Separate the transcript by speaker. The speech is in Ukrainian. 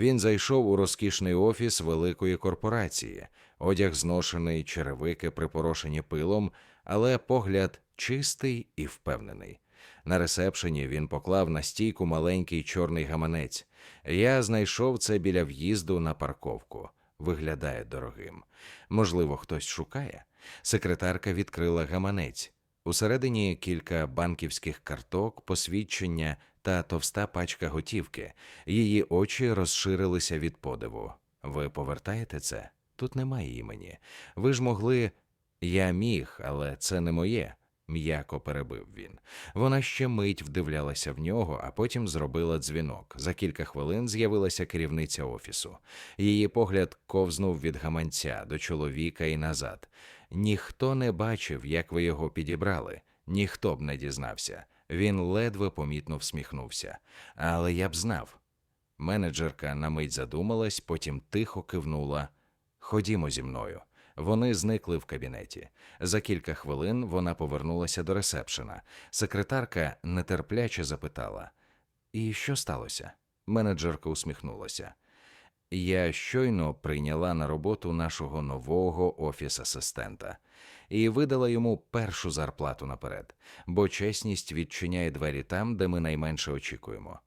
Speaker 1: Він зайшов у розкішний офіс великої корпорації, одяг зношений, черевики припорошені пилом, але погляд чистий і впевнений. На ресепшені він поклав на стійку маленький чорний гаманець. Я знайшов це біля в'їзду на парковку. Виглядає дорогим. Можливо, хтось шукає. Секретарка відкрила гаманець. Усередині кілька банківських карток, посвідчення та товста пачка готівки. Її очі розширилися від подиву. Ви повертаєте це? Тут немає імені. Ви ж могли. Я міг, але це не моє. М'яко перебив він. Вона ще мить вдивлялася в нього, а потім зробила дзвінок. За кілька хвилин з'явилася керівниця офісу. Її погляд ковзнув від гаманця до чоловіка і назад. Ніхто не бачив, як ви його підібрали, ніхто б не дізнався. Він ледве помітно всміхнувся. Але я б знав. Менеджерка на мить задумалась, потім тихо кивнула. Ходімо зі мною. Вони зникли в кабінеті. За кілька хвилин вона повернулася до ресепшена. Секретарка нетерпляче запитала: І що сталося? Менеджерка усміхнулася. Я щойно прийняла на роботу нашого нового офіс-асистента і видала йому першу зарплату наперед, бо чесність відчиняє двері там, де ми найменше очікуємо.